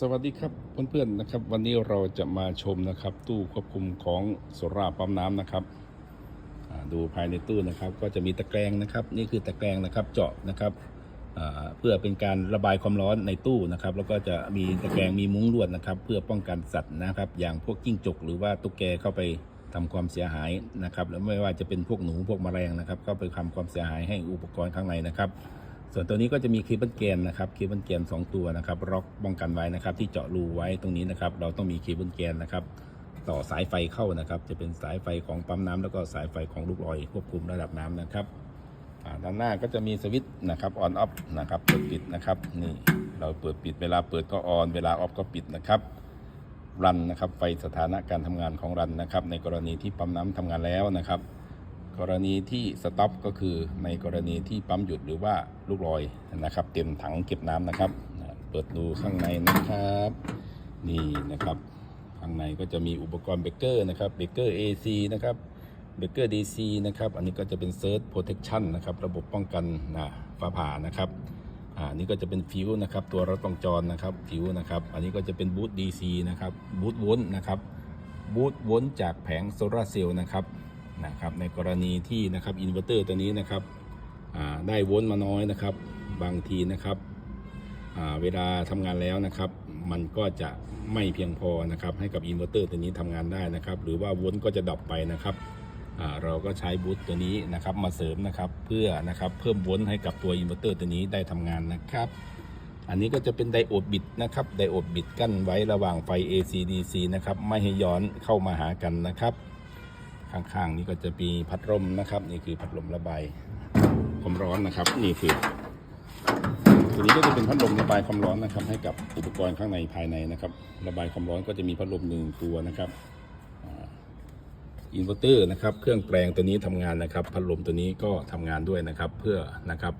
สวัสดีครับเพื่อนๆนะครับ วันนี้เราจะมาชมนะครับ ตู้ควบคุมของโซราปั๊มน้ำนะครับดูภายในตู้นะครับ ก็จะมีตะแกรงนะครับ นี่คือตะแกรงนะครับเจาะนะครับเพื่อเป็นการระบายความร้อนในตู้นะครับ แล้วก็จะมีตะแกรงมีมุ้งลวดนะครับ เพื่อป้องกันสัตว์นะครับ อย่างพวกจิ้งจกหรือว่าตุ๊กแกเข้าไปทำความเสียหายนะครับ แล้วไม่ว่าจะเป็นพวกหนูพวกแมลงนะครับ เข้าไปทำความเสียหายให้อุปกรณ์ข้างในนะครับ ส่วนตัวนี้ก็จะมีคเบิลแกนนะครับคเบิลแกน2ตัวนะครับล็อกป้องกันไว้นะครับ ที่เจาะรูไว้ตรงนี้นะครับ เราต้องมีคเบิลแกนนะครับ ต่อสายไฟเข้านะครับ จะเป็นสายไฟของปั๊มน้ำแล้วก็สายไฟของลูกลอยควบคุมระดับน้ำนะครับด้านหน้าก็จะมีสวิตช์นะครับออนออฟนะครับเปิดปิดนะครับนี่เราเปิดปิดเวลาเปิดก็ออนเวลาออฟก็ปิดนะครับรันนะครับไฟสถานะการทำงานของรันนะครับ ในกรณีที่ปั๊มน้ำทำงานแล้วนะครับ กรณีที่สต็อปก็คือในกรณีที่ปั๊มหยุดหรือว่าลูกลอยนะครับ เต็มถังเก็บน้ำนะครับ เปิดดูข้างในนะครับ นี่นะครับข้างในก็จะมีอุปกรณ์เบเกอร์นะครับเบเกอร์ AC นะครับเบเกอร์ DC นะครับ อันนี้ก็จะเป็นเซิร์ชโปรเทคชั่นนะครับ ระบบป้องกันนะฟ้าผ่านะครับอ่านี่ก็จะเป็นฟิวส์นะครับ ตัวรถวงจรนะครับฟิวส์นะครับ อันนี้ก็จะเป็นบูท DC นะครับบูทวนนะครับบูทวนจากแผงโซลาร์เซลล์นะครับ นะครับในกรณีที่นะครับอินเวอร์เตอร์ตัวนี้นะครับได้โวลต์มาน้อยนะครับ บางทีนะครับเวลาทำงานแล้วนะครับ มันก็จะไม่เพียงพอนะครับ ให้กับอินเวอร์เตอร์ตัวนี้ทำงานได้นะครับ หรือว่าโวลต์ก็จะดรอปไปนะครับเราก็ใช้บูตตัวนี้นะครับมาเสริมนะครับเพื่อนะครับเพิ่มโวลต์ให้กับตัวอินเวอร์เตอร์ตัวนี้ได้ทำงานนะครับอันนี้ก็จะเป็นไดโอดบิดนะครับไดโอดบิดกั้นไว้ระหว่างไฟ AC DC นะครับไม่ให้ย้อนเข้ามาหากันนะครับ ข้างๆ นี้ก็จะมีพัดลมนะครับ นี่คือพัดลมระบายความร้อนนะครับ นี่คือตัวนี้ก็จะเป็นพัดลมระบายความร้อนนะครับ ให้กับอุปกรณ์ข้างในภายในนะครับ ระบายความร้อนก็จะมีพัดลมหนึ่งตัวนะครับอินเวอร์เตอร์นะครับ เครื่องแปลงตัวนี้ทำงานนะครับ พัดลมตัวนี้ก็ทำงานด้วยนะครับ เพื่อนะครับ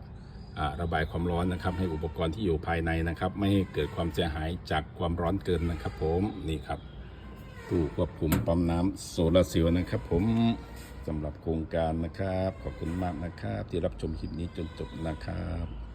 ระบายความร้อนนะครับ ให้อุปกรณ์ที่อยู่ภายในนะครับ ไม่ให้เกิดความเสียหายจากความร้อนเกินนะครับ ผมนี่ครับ ตู้ควบคุมปั๊มน้ำโซลาร์เซลล์นะครับ ผมสำหรับโครงการนะครับ ขอบคุณมากนะครับ ที่รับชมคลิปนี้จนจบนะครับ